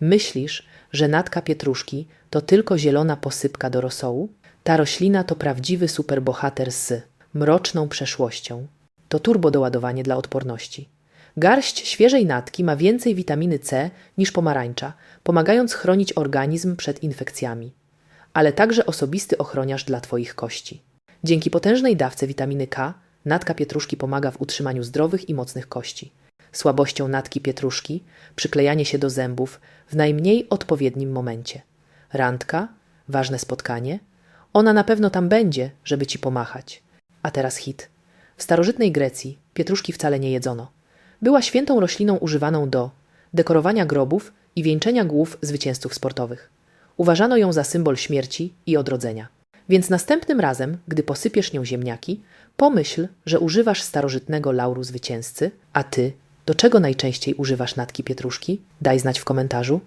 Myślisz, że natka pietruszki to tylko zielona posypka do rosołu? Ta roślina to prawdziwy superbohater z mroczną przeszłością. To turbodoładowanie dla odporności. Garść świeżej natki ma więcej witaminy C niż pomarańcza, pomagając chronić organizm przed infekcjami, ale także osobisty ochroniarz dla Twoich kości. Dzięki potężnej dawce witaminy K natka pietruszki pomaga w utrzymaniu zdrowych i mocnych kości. Słabością natki pietruszki przyklejanie się do zębów w najmniej odpowiednim momencie. Randka, ważne spotkanie, ona na pewno tam będzie, żeby ci pomachać. A teraz hit. W starożytnej Grecji pietruszki wcale nie jedzono. Była świętą rośliną używaną do dekorowania grobów i wieńczenia głów zwycięzców sportowych. Uważano ją za symbol śmierci i odrodzenia. Więc następnym razem, gdy posypiesz nią ziemniaki, pomyśl, że używasz starożytnego lauru zwycięzcy, a ty, do czego najczęściej używasz natki pietruszki? Daj znać w komentarzu.